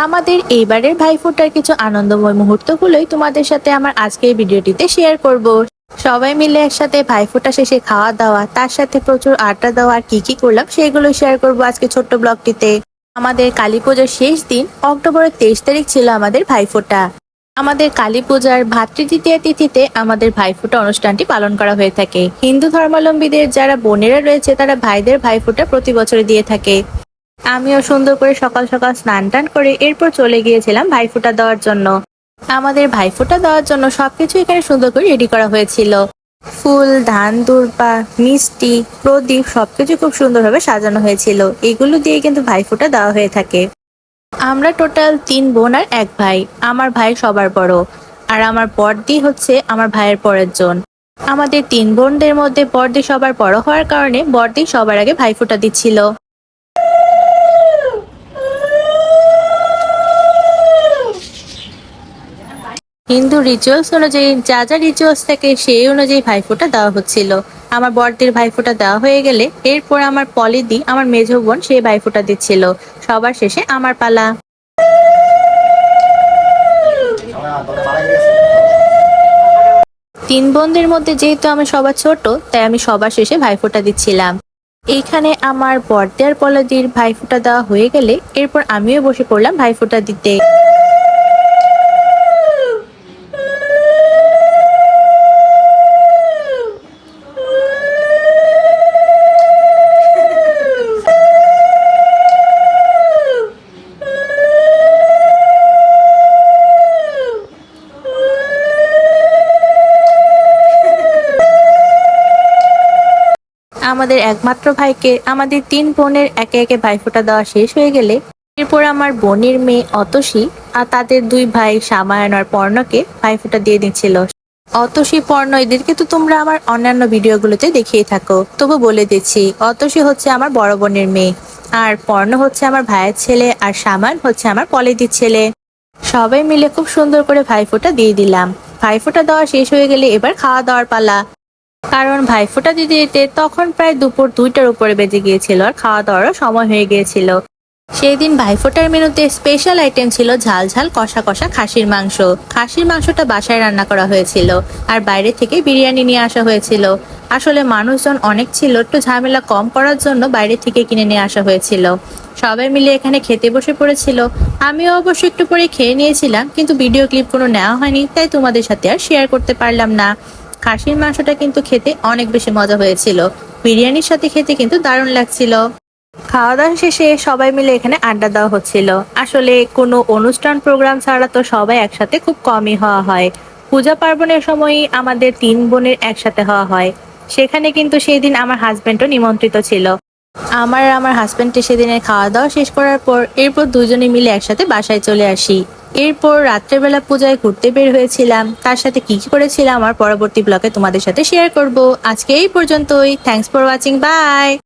আমাদের এইবারের ভাইফোঁটার কিছু আনন্দময় মুহূর্তগুলোই তোমাদের সাথে আমার আজকের ভিডিওটিতে শেয়ার করব। সবাই মিলে একসাথে ভাইফোঁটা শেষে খাওয়া দাওয়া, তার সাথে প্রচুর আড্ডা দেওয়া আর কি কি করলাম সেগুলো শেয়ার করব আজকে ছোট্ট ব্লগটিতে। আমাদের কালী পূজার শেষ দিন, অক্টোবরের তেইশ তারিখ ছিল আমাদের ভাইফোঁটা। আমাদের কালী পূজার ভাতৃদ্বিতীয় তিথিতে আমাদের ভাইফোঁটা অনুষ্ঠানটি পালন করা হয়ে থাকে। হিন্দু ধর্মাবলম্বীদের যারা বোনেরা রয়েছে, তারা ভাইদের ভাইফোঁটা প্রতি বছরে দিয়ে থাকে। আমিও সুন্দর করে সকাল সকাল স্নান টান করে এরপর চলে গিয়েছিলাম ভাইফোঁটা দেওয়ার জন্য। আমাদের ভাইফোঁটা দেওয়ার জন্য সবকিছু এখানে সুন্দর করে রেডি করা হয়েছিল। ফুল, ধান, দুর্বা, মিষ্টি, প্রদীপ সবকিছু খুব সুন্দরভাবে সাজানো হয়েছিল। এগুলো দিয়ে কিন্তু ভাইফোঁটা দেওয়া হয়ে থাকে। আমরা টোটাল তিন বোন আর এক ভাই। আমার ভাই সবার বড়। আর আমার বড়দি হচ্ছে আমার ভাইয়ের পরের জন। আমাদের তিন বোনদের মধ্যে বড়দি সবার বড় হওয়ার কারণে বড়দি সবার আগে ভাইফোঁটা দিচ্ছিল। হিন্দু রিচুয়ালস অনুযায়ী যা যা রিচুয়ালস থাকে সেই অনুযায়ী ভাইফোঁটা দেওয়া হচ্ছিল। আমার বড়দির ভাইফোঁটা দেওয়া হয়ে গেলে এরপর আমার পলিদি, আমার মেঝো বোন, সেই ভাইফোঁটা দিচ্ছিল। সবার শেষে আমার পালা। তিন বোনদের মধ্যে যেহেতু আমি সবার ছোট, তাই আমি সবার শেষে ভাইফোঁটা দিচ্ছিলাম। এইখানে আমার বর্দের পলদির ভাইফোঁটা দেওয়া হয়ে গেলে এরপর আমিও বসে পড়লাম ভাইফোঁটা দিতে। আমাদের একমাত্র ভাইকে, আমাদের তিন বোনের একে একে ভাইফোঁটা দেওয়া শেষ হয়ে গেলে এরপর আমার বোনের মেয়ে অতসী আর তাদের দুই ভাই সামায়ন আর পর্ণকে ভাইফোঁটা দিয়ে দিচ্ছিল। অতসী, পর্ণ, এদেরকে তো তোমরা আমার অন্যান্য ভিডিওগুলোতে দেখিয়ে থাকো। তবু বলে দিচ্ছি, অতসী হচ্ছে আমার বড় বোনের মেয়ে আর পর্ণ হচ্ছে আমার ভাইয়ের ছেলে আর সামান হচ্ছে আমার পলিদির ছেলে। সবাই মিলে খুব সুন্দর করে ভাইফোঁটা দিয়ে দিলাম। ভাইফোঁটা দেওয়া শেষ হয়ে গেলে এবার খাওয়া দাওয়ার পালা। কারণ ভাইফোঁটা দিতে দিতে তখন প্রায় দুপুর দুইটার উপরে বেজে গিয়েছিল আর খাওয়া দাওয়ারও সময় হয়ে গিয়েছিল। সেই দিন ভাইফোঁটার মেনুতে স্পেশাল আইটেম ছিল ঝাল ঝাল কষা কষা খাসির মাংস। খাসির মাংসটা বাসায় রান্না করা হয়েছিল আর বাইরে থেকে বিরিয়ানি নিয়ে আসা হয়েছিল। আসলে মানুষজন অনেক ছিল, একটু ঝামেলা কম করার জন্য বাইরে থেকে কিনে নিয়ে আসা হয়েছিল। সবাই মিলে এখানে খেতে বসে পড়েছিল। আমিও অবশ্য একটু পরে খেয়ে নিয়েছিলাম, কিন্তু ভিডিও ক্লিপ কোনো নেওয়া হয়নি, তাই তোমাদের সাথে আর শেয়ার করতে পারলাম না। খাসির মাংসটা কিন্তু খেতে অনেক বেশি মজা হয়েছিল। বিরিয়ানির সাথে খেতে কিন্তু দারুণ লাগছিল। খাওয়া দাওয়া শেষে সবাই মিলে এখানে আড্ডা দেওয়া হচ্ছিল। আসলে কোনো অনুষ্ঠান প্রোগ্রাম ছাড়া তো সবাই একসাথে খুব কমই হওয়া হয়। পূজা পার্বণের সময়ই আমাদের তিন বোনের একসাথে হওয়া হয়। সেখানে কিন্তু সেই দিন আমার হাজব্যান্ডও নিমন্ত্রিত ছিল। আমার আর আমার হাজবেন্ডের সেদিনের খাওয়া দাওয়া শেষ করার পর এরপর দুজনে মিলে একসাথে বাসায় চলে আসি। এরপর রাত্রেবেলা পূজায় ঘুরতে বের হয়েছিলাম। তার সাথে কি কি করেছিলাম, আমার পরবর্তী ব্লকে তোমাদের সাথে শেয়ার করব। আজকে এই পর্যন্তই। Thanks for watching by